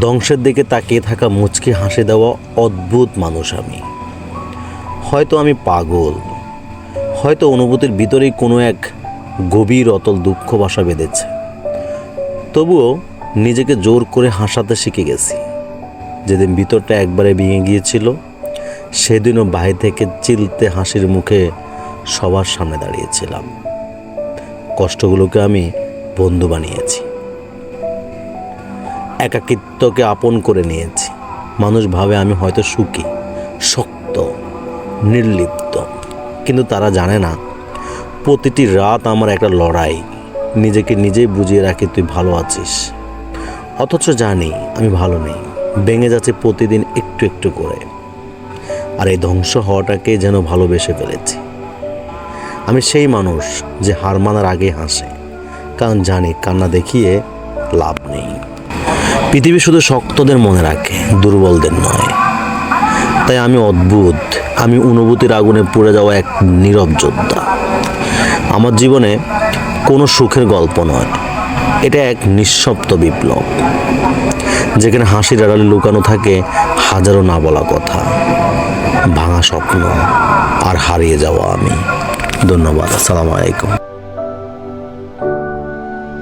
ধ্বংসের দিকে তাকিয়ে থাকা মুচকি হাসি দেওয়া অদ্ভুত মানুষ আমি। হয়তো আমি পাগল। হয়তো অনুভূতির ভিতরেই কোনো এক গভীর অতল দুঃখ বাসা বেঁধেছে। তবুও নিজেকে জোর করে হাসাতে শিখে গেছি। যেদিন ভিতরটা একবারে ভেঙে গিয়েছিল, সেদিনও বাইরে থেকে চিলতে হাসির মুখে সবার সামনে দাঁড়িয়েছিলাম। কষ্টগুলোকে আমি বন্ধু বানিয়েছি। একাকিত্বকে আপন করে নিয়েছি। মানুষ ভাবে আমি হয়তো সুখী, শক্ত, নির্লিপ্ত, কিন্তু তারা জানে না, প্রতিটি রাত আমার একটা লড়াই, নিজেকে নিজেই বুঝিয়ে রাখি তুই ভালো আছিস। অথচ জানি আমি ভালো নেই, ভেঙে যাচ্ছে প্রতিদিন একটু একটু করে। আর এই ধ্বংস হওয়াটাকে যেন ভালোবেসে ফেলেছি। আমি সেই মানুষ যে হার মানার আগে হাসে, কারণ জানি কান্না দেখিয়ে লাভ নেই। পৃথিবী শুধু শক্তদের মনে রাখে, দুর্বলদের নয়। তাই আমি অদ্ভুত, আমি অনুভূতির আগুনে পুড়ে যাওয়া এক নীরব যোদ্ধা। আমার জীবনে কোনো সুখের গল্প নয়, এটা এক নিঃশব্দ বিপ্লব। যেখানে হাসির আড়ালে লুকানো থাকে হাজারো না বলা কথা, ভাঙা স্বপ্ন, আর হারিয়ে যাওয়া আমি। ধন্যবাদ, আসসালামু আলাইকুম।